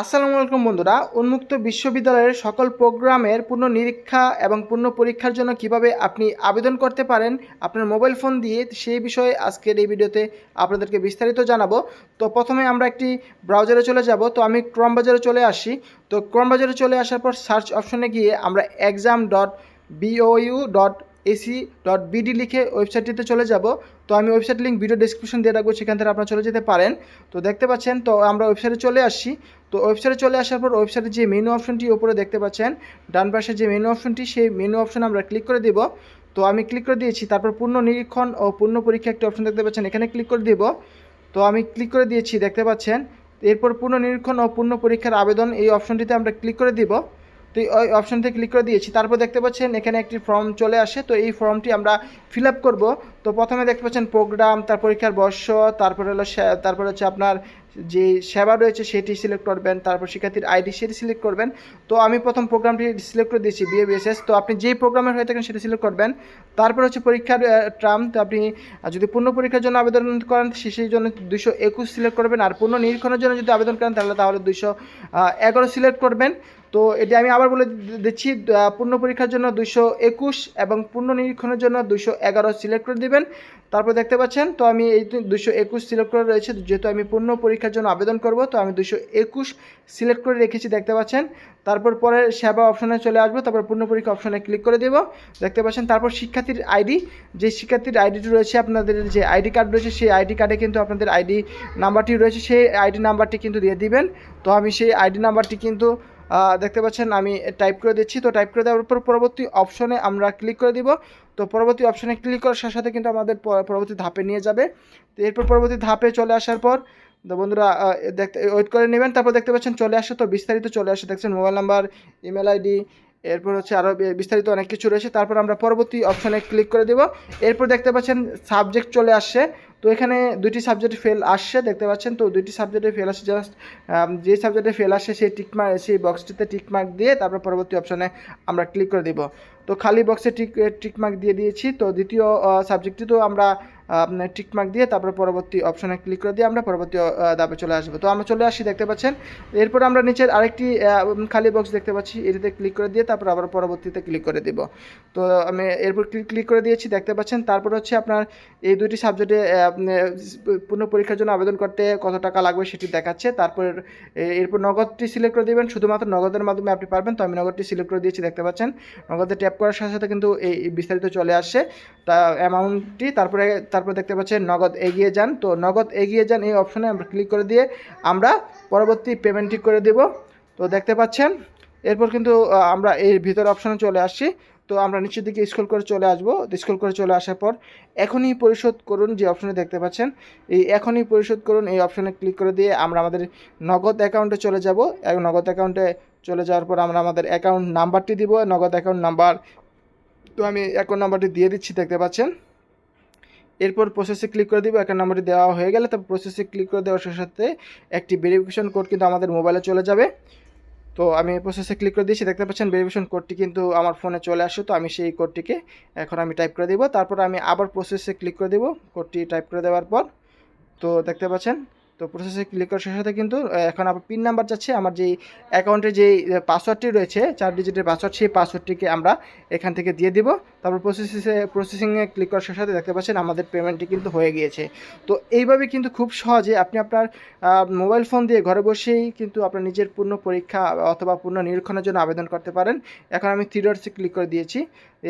আসসালামু আলাইকুম বন্ধুরা, উন্মুক্ত বিশ্ববিদ্যালয়ের সকল প্রোগ্রামের পূর্ণ নিরীক্ষা এবং পূর্ণ পরীক্ষার জন্য কীভাবে আপনি আবেদন করতে পারেন আপনার মোবাইল ফোন দিয়ে, সেই বিষয়ে আজকের এই ভিডিওতে আপনাদেরকে বিস্তারিত জানাব। তো প্রথমে আমরা একটি ব্রাউজারে চলে যাব, তো আমি ক্রম বাজারে চলে আসি। তো ক্রম বাজারে চলে আসার পর সার্চ অপশনে গিয়ে আমরা exam dot BOU dot AC dot BD লিখে ওয়েবসাইটটিতে চলে যাব। তো আমি ওয়েবসাইট লিঙ্ক ভিডিও ডিসক্রিপশন দিয়ে রাখব, সেখান থেকে আপনারা চলে যেতে পারেন। তো দেখতে পাচ্ছেন, তো আমরা ওয়েবসাইটে চলে আসছি। তো ওয়েবসাইটে চলে আসার পর ওয়েবসাইটে যে মেনু অপশনটি ওপরে দেখতে পাচ্ছেন, ডান পাশে যে মেনু অপশনটি সেই মেনু অপশন আমরা ক্লিক করে দিব। তো আমি ক্লিক করে দিয়েছি, তারপর পূর্ণ নিরীক্ষণ ও পূর্ণ পরীক্ষা একটি অপশন দেখতে পাচ্ছেন, এখানে ক্লিক করে দিব। তো আমি ক্লিক করে দিয়েছি, দেখতে পাচ্ছেন। এরপর পূর্ণ নিরীক্ষণ ও পূর্ণ পরীক্ষার আবেদন এই অপশনটিতে আমরা ক্লিক করে দিব। তো ওই অপশনতে ক্লিক করে দিয়েছি। তারপর দেখতে পাচ্ছেন এখানে একটি ফর্ম চলে আসে। তো এই ফর্মটি আমরা ফিল আপ করব। তো প্রথমে দেখতে পাচ্ছেন প্রোগ্রাম তার পরীক্ষার বর্ষ, তারপরে হলো তারপরে হচ্ছে আপনার যে সেবা রয়েছে সেটি সিলেক্ট করবেন, তারপর শিক্ষার্থীর আইডি সেটি সিলেক্ট করবেন। তো আমি প্রথম প্রোগ্রামটি সিলেক্ট করে দিয়েছি বিএবিএসএস তো আপনি যেই প্রোগ্রামের হয়ে থাকেন সেটি সিলেক্ট করবেন। তারপর হচ্ছে পরীক্ষার ট্রাম তো আপনি যদি পূর্ণ পরীক্ষার জন্য আবেদন করেন সেই জন্য দুশো একুশ সিলেক্ট করবেন। আর পূর্ণ নিরীক্ষণের জন্য যদি আবেদন করেন, তাহলে তাহলে দুশো এগারো সিলেক্ট করবেন। তো এটি আমি আবার বলে দিচ্ছি পূর্ণ পরীক্ষার জন্য দুশো একুশ এবং পূর্ণ নিরীক্ষণের জন্য দুশো এগারো সিলেক্ট করে দিবেন। তারপর দেখতে পাচ্ছেন, তো আমি এই দুশো একুশ সিলেক্ট করে রয়েছে। যেহেতু আমি পূর্ণ পরীক্ষার জন্য আবেদন করব, তো আমি দুশো একুশ সিলেক্ট করে রেখেছি, দেখতে পাচ্ছেন। তারপর পরে সেবা অপশনে চলে আসব, তারপর পূর্ণ পরীক্ষা অপশনে ক্লিক করে দেব। দেখতে পাচ্ছেন, তারপর শিক্ষার্থীর আইডি যে শিক্ষার্থীর আইডিটি রয়েছে, আপনাদের যে আইডি কার্ড রয়েছে, সেই আইডি কার্ডে কিন্তু আপনাদের আইডি নাম্বারটি রয়েছে, সেই আইডি নাম্বারটি কিন্তু দিয়ে দিবেন। তো আমি সেই আইডি নাম্বারটি কিন্তু দেখতে পাচ্ছেন, আমি টাইপ করে দিচ্ছি। তো টাইপ করে দেওয়ার পর পরবর্তী অপশনে আমরা ক্লিক করে দিব। তো পরবর্তী অপশনে ক্লিক করার সাথে সাথে কিন্তু আমাদের পরবর্তী ধাপে নিয়ে যাবে। তো এরপর পরবর্তী ধাপে চলে আসার পর, তো বন্ধুরা দেখতে ওয়েট করে নেবেন। তারপর দেখতে পাচ্ছেন, চলে আসে তো বিস্তারিত চলে আসে। দেখছেন মোবাইল নাম্বার ইমেল আইডি এরপর হচ্ছে আরও বিস্তারিত অনেক কিছু রয়েছে। তারপর আমরা পরবর্তী অপশনে ক্লিক করে দেব। এরপর দেখতে পাচ্ছেন সাবজেক্ট চলে আসছে তো এখানে দুইটি সাবজেক্টে ফেল আসছে, দেখতে পাচ্ছেন? তো দুইটি সাবজেক্টে ফেল আসছে জাস্ট যে সাবজেক্টে ফেল আসছে, সেই টিকমার্ক সেই বক্সটিতে টিকমার্ক দিয়ে তারপর পরবর্তী অপশানে আমরা ক্লিক করে দিব। তো খালি বক্সে টিক টিক মার্ক দিয়ে দিয়েছি। তো দ্বিতীয় সাবজেক্টটি তো আমরা টিক মার্ক দিয়ে তারপর পরবর্তী অপশনে ক্লিক করে দিয়ে আমরা পরবর্তী ধাপে চলে আসব। তো আমরা চলে আসি, দেখতে পাচ্ছেন? এরপর আমরা নিচের আরেকটি খালি বক্স দেখতে পাচ্ছি। এটিতে ক্লিক করে দিয়ে তারপর আবার পরবর্তীতে ক্লিক করে দিব। তো আমি এরপর ক্লিক করে দিয়েছি, দেখতে পাচ্ছেন? তারপর হচ্ছে আপনার এই দুটি সাবজেক্টে পূর্ণ পরীক্ষার জন্য আবেদন করতে কত টাকা লাগবে সেটি দেখাচ্ছে। তারপর এরপর নগদটি সিলেক্ট করে দেবেন। শুধুমাত্র নগদের মাধ্যমে আপনি পারবেন। তো আমি নগদটি সিলেক্ট করে দিয়েছি, দেখতে পাচ্ছেন? নগদে ট্যাপ করার সাথে সাথে কিন্তু এই বিস্তারিত চলে আসছে তা অ্যামাউন্টটি তারপরে, তারপর দেখতে পাচ্ছেন নগদ এগিয়ে যান। তো নগদ এগিয়ে যান এই অপশনে আমরা ক্লিক করে দিয়ে আমরা পরবর্তী পেমেন্টটি করে দেব। তো দেখতে পাচ্ছেন, এরপর কিন্তু আমরা এই ভিতর অপশনে চলে আসছি তো আমরা নিচের দিকে স্ক্রল করে চলে আসব। স্ক্রল করে চলে আসার পর এখনই পরিশোধ করুন যে অপশনে দেখতে পাচ্ছেন। এই এখনই পরিশোধ করুন, এই অপশনে ক্লিক করে দিয়ে আমরা আমাদের নগদ অ্যাকাউন্টে চলে যাব। নগদ অ্যাকাউন্টে চলে যাওয়ার পর আমরা আমাদের অ্যাকাউন্ট নাম্বারটি দিব, নগদ অ্যাকাউন্ট নাম্বার তো আমি অ্যাকাউন্ট নাম্বারটি দিয়ে দিচ্ছি, দেখতে পাচ্ছেন? এরপর প্রসেসে ক্লিক করে দিব অ্যাকাউন্ট নাম্বারটি দেওয়া হয়ে গেলে তারপর প্রসেসে ক্লিক করে দেওয়ার সাথে সাথে একটি ভেরিফিকেশন কোড কিন্তু আমাদের মোবাইলে চলে যাবে। তো আমি প্রসেসে ক্লিক করে দিয়েছি, দেখতে পাচ্ছেন? ভেরিফিকেশন কোডটি কিন্তু আমার ফোনে চলে আসে তো আমি সেই কোডটিকে এখন আমি টাইপ করে দিব। তারপর আমি আবার প্রসেসে ক্লিক করে দেব কোডটি টাইপ করে দেওয়ার পর। তো দেখতে পাচ্ছেন? তো প্রসেসে ক্লিক করার সাথে সাথে কিন্তু এখন আবার পিন নাম্বার যাচ্ছে, আমার যেই অ্যাকাউন্টে যেই পাসওয়ার্ডটি রয়েছে, চার ডিজিটের পাসওয়ার্ড সেই পাসওয়ার্ডটিকে আমরা এখান থেকে দিয়ে দিব। তারপর প্রসেসে প্রসেসিংয়ে ক্লিক করার সাথে সাথে দেখতে পাচ্ছেন আমাদের পেমেন্টটি কিন্তু হয়ে গিয়েছে। তো এইভাবে কিন্তু খুব সহজে আপনি আপনার মোবাইল ফোন দিয়ে ঘরে বসেই কিন্তু আপনার নিজের পূর্ণ পরীক্ষা অথবা পূর্ণ নিরীক্ষণের জন্য আবেদন করতে পারেন। এখন আমি থ্রিডটসে ক্লিক করে দিয়েছি।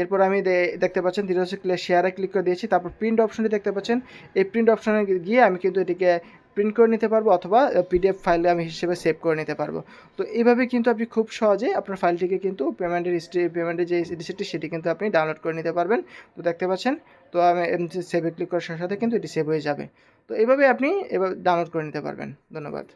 এরপর আমি দেখতে পাচ্ছেন থ্রিডটসে ক্লিক শেয়ারে ক্লিক করে দিয়েছি। তারপর প্রিন্ট অপশনটি দেখতে পাচ্ছেন, এই প্রিন্ট অপশনে গিয়ে আমি কিন্তু এটিকে প্রিন্ট করে নিতে পারব অথবা পিডিএফ ফাইলে আমি হিসেবে সেভ করে নিতে পারব। তো এইভাবে কিন্তু আপনি খুব সহজে আপনার ফাইলটিকে কিন্তু পেমেন্টের হিস্ট্রি পেমেন্টের যে রিসিপ্টটি সেটি কিন্তু আপনি ডাউনলোড করে নিতে পারবেন। তো দেখতে পাচ্ছেন, তো আমি সেভে ক্লিক করার সাথে সাথে কিন্তু এটি সেভ হয়ে যাবে। তো এইভাবে আপনি এবার ডাউনলোড করে নিতে পারবেন। ধন্যবাদ।